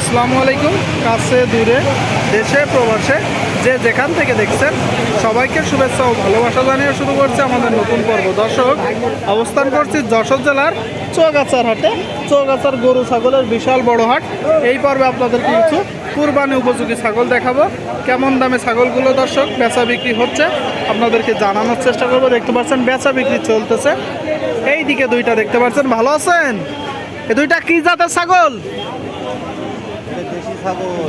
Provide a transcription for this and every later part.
আসসালামু আলাইকুম। কাছে, দূরে, দেশে, প্রবাসে, যে যেখান থেকে দেখছেন, সবাইকে শুভেচ্ছা ও ভালোবাসা জানিয়ে শুরু করছে আমাদের নতুন পর্ব। দর্শক, অবস্থান করছি যশোর জেলার চৌগাছার হাটে। চৌগাছার গরু ছাগলের বিশাল বড় হাট। এই পর্বে আপনাদেরকে কিছু কুরবানি উপযোগী ছাগল দেখাবো। কেমন দামে ছাগলগুলো দর্শক, বেচা বিক্রি হচ্ছে, আপনাদেরকে জানানোর চেষ্টা করব। দেখতে পাচ্ছেন, বেচা বিক্রি চলতেছে। এই দিকে দুইটা দেখতে পাচ্ছেন। ভালো আছেন? এ দুইটা কি জাতের ছাগল?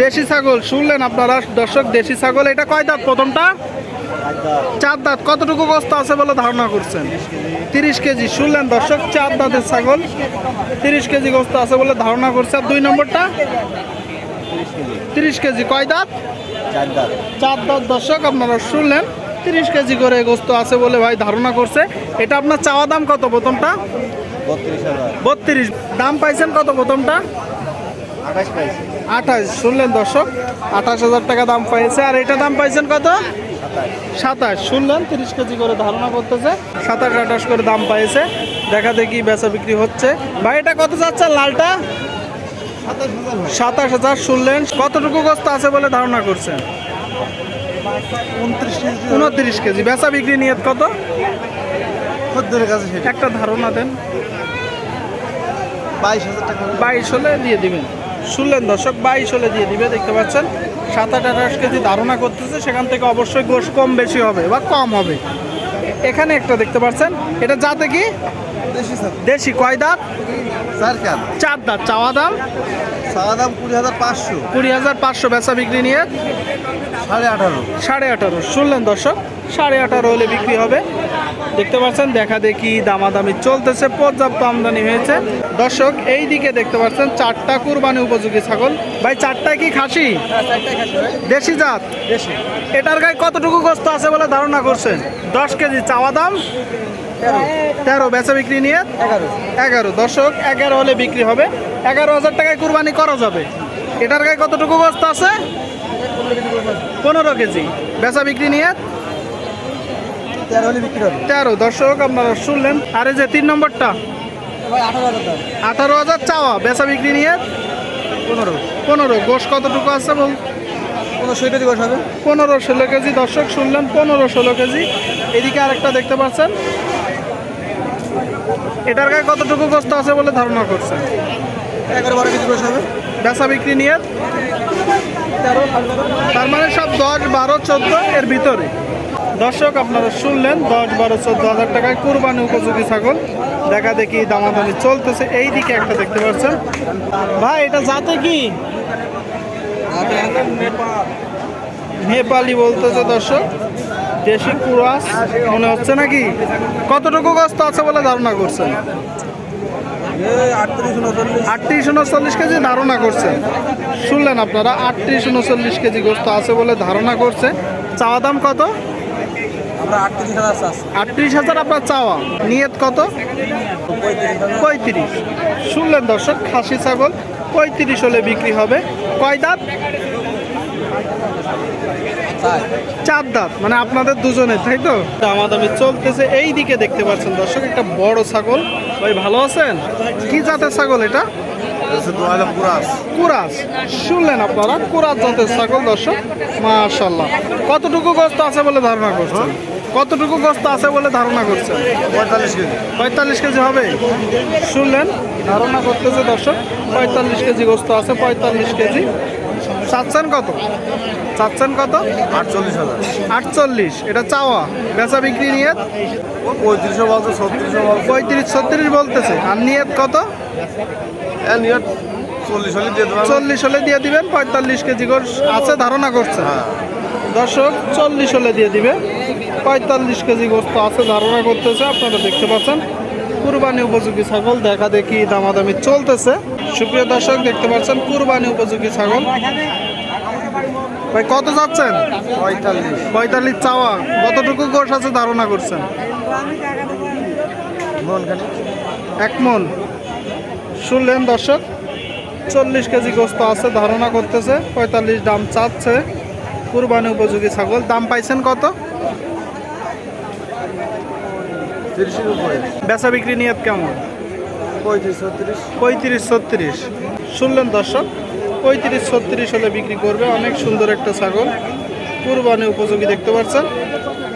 দেশি ছাগল শুনলেন আপনারা? দর্শক দেশি ছাগল এটা কয় দাঁত প্রথমটা? চার দাঁত। কতটুকু গোস্ত আছে বলে ধারণা করছেন? তিরিশ কেজি। শুনলেন দর্শক চার দাঁতের ছাগল। তিরিশ কেজি গোস্ত আছে বলে ধারণা করছে। আর দুই নম্বরটা? তিরিশ কেজি। কয় দাঁত? চার দাঁত। দর্শক আপনারা শুনলেন তিরিশ কেজি করে গোস্ত আছে বলে ভাই ধারণা করছে। এটা আপনার চাওয়া দাম কত প্রথমটা? বত্রিশ। দাম পাইছেন কত প্রথমটা? আঠাশ শুনলেন দর্শক আঠাশ হাজার টাকা দাম পাইছে। আর এটা দাম পাইছেন কত? সাতাশ। শুনলেন তিরিশ কেজি করে ধারণা করতেছে। সাতাশ আঠাশ করে দাম পাইছে। দেখা দেখি বেচা বিক্রি হচ্ছে। ভাই এটা কত যাচ্ছে লালটা? সাতাশ হাজার শুনলেন। কতটুকু গোস্ত আছে বলে ধারণা করছেন? উনত্রিশ কেজি। উনত্রিশ কেজি। বেচা বিক্রি নিয়ে কত? খদ্দের কাছে একটা ধারণা দেন। বাইশ হাজার টাকা। বাইশ হলে দিয়ে দিবেন। শুনলেন দর্শক বাইশ হলে দিয়ে দিবে দেখতে পাচ্ছেন। সাত আট আঠাশ কেজি ধারণা করতেছে সেখান থেকে অবশ্যই গোশ কম বেশি হবে বা কম হবে। এখানে একটা দেখতে পাচ্ছেন এটা যাতে কি? দেশি দেশি কয় দাঁত? চার দাঁত চাওয়া দাম? চাওয়া দাম কুড়ি হাজার পাঁচশো। কুড়ি হাজার পাঁচশো বেচা বিক্রি নিয়ে? সাড়ে আঠারো। সাড়ে আঠারো শুনলেন দর্শক সাড়ে আঠারো হলে বিক্রি হবে। দেখতে পাচ্ছেন দেখা দেখি দামাদামি চলতেছে পর্যাপ্ত আমদানি হয়েছে। দর্শক এই দিকে দেখতে পাচ্ছেন চারটা কুরবানি উপযোগী ছাগল। ভাই চারটায় কি খাসি? দেশি জাত? দেশি। এটার গায়ে কতটুকু গোস্ত আছে বলে ধারণা করছেন? দশ কেজি চাওয়া দাম? তেরো। বেচা বিক্রি নিয়ে? এগারো। এগারো। দর্শক এগারো হলে বিক্রি হবে। এগারো হাজার টাকায় কুরবানি করা যাবে। এটার গায়ে কতটুকু গোস্ত আছে। পনেরো কেজি। বেচা বিক্রি নিয়ে? তেরো হলে বিক্রি হবে। তেরো দর্শক আপনারা শুনলেন। আর এই যে তিন নম্বরটা আঠারো হাজার চাওয়া বেচা বিক্রি নিয়ে পনেরো। পনেরো গোশ কতটুকু আছে বল? কোনো সই কেজি হবে। পনেরো ষোলো কেজি দর্শক শুনলেন পনেরো ষোলো কেজি। এদিকে আরেকটা দেখতে পাচ্ছেন। এটার গায়ে কতটুকু গোস্ত আছে বলে ধারণা করছেন? এগারো বারো কেজি গোস হবে। বেচা বিক্রি নিয়ে তার মানে সব দশ বারো চোদ্দ এর ভিতরে। দর্শক, আপনারা শুনলেন দশ বারো চোদ্দ হাজার টাকায় কুরবানি উপযোগী ছাগল। দেখা দেখি দামাদামি চলতেছে। এই দিকে একটা দেখতে পাচ্ছেন। ভাই, এটা যাতে কি? নেপালি বলতেছে দর্শক। দেশি কুরাস, মনে হচ্ছে নাকি? কতটুকু গস্ত আছে বলে ধারণা করছেন? আটত্রিশ উনচল্লিশ কেজি ধারণা করছে শুনলেন আপনারা, আটত্রিশ উনচল্লিশ কেজি গোস্ত আছে বলে ধারণা করছে। চাওয়া দাম কত? আটত্রিশ হাজার আপনার চাওয়া। নিয়ত কত? পঁয়ত্রিশ। শুনলেন দর্শক খাসি ছাগল পঁয়ত্রিশ হলে বিক্রি হবে। কয় দাঁত? চার। দাঁত মানে আপনাদের দুজনে তাই তো? দামাদামি চলতেছে এই দিকে দেখতে পাচ্ছেন দর্শক একটা বড় ছাগল। ভাই ভালো আছেন? কি জাতের ছাগল এটা? কুরাস। শুনলেন আপনারা কুরাস জাতের ছাগল দর্শক মাশাল্লাহ কতটুকু গোস্ত আছে বলে ধারণা করছেন? কতটুকু গোস্ত আছে বলে ধারণা করছেন? পঁয়তাল্লিশ কেজি। পঁয়তাল্লিশ কেজি হবে? শুনলেন ধারণা করতেছে দর্শক পঁয়তাল্লিশ কেজি গোস্ত আছে পঁয়তাল্লিশ কেজি। চাচ্ছেন কত? চাচ্ছেন কত? আটচল্লিশ হাজার। আটচল্লিশ। এটা চাওয়া বেচা বিক্রি নিয়ত? ও পঁয়ত্রিশশো বলছে ছত্রিশশো বলছে। পঁয়ত্রিশ ছত্রিশ বলতেছে। আর নিয়ত কত? এ নিয়ে চল্লিশ হলে দিয়ে দেবো চল্লিশ হলে দিয়ে দিবেন পঁয়তাল্লিশ কেজি আছে ধারণা করছে। হ্যাঁ। দর্শক চল্লিশ হলে দিয়ে দিবে। পঁয়তাল্লিশ কেজি গোস্ত আছে ধারণা করতেছে আপনারা দেখতে পাচ্ছেন। কুরবানি উপযোগী ছাগল দেখা দেখি দামাদামি চলতেছে। সুপ্রিয় দর্শক দেখতে পাচ্ছেন কুরবানি উপযোগী ছাগল। ভাই কত যাচ্ছেন? পঁয়তাল্লিশ। পঁয়তাল্লিশ চাওয়া। কতটুকু গোস আছে ধারণা করছেন? এক মন। শুনলেন দর্শক? চল্লিশ কেজি গোস্ত আছে ধারণা করতেছে পঁয়তাল্লিশ দাম চাচ্ছে। কুরবানি উপযোগী ছাগল দাম পাইছেন কত? তিরিশের উপরে। বেচা বিক্রি নিয়ত কেমন? পঁয়ত্রিশ ছত্রিশ। পঁয়ত্রিশ ছত্রিশ। শুনলেন দর্শক পঁয়ত্রিশ ছত্রিশ হলে বিক্রি করবে অনেক সুন্দর একটা ছাগল। কুরবানি উপযোগী দেখতে পাচ্ছেন।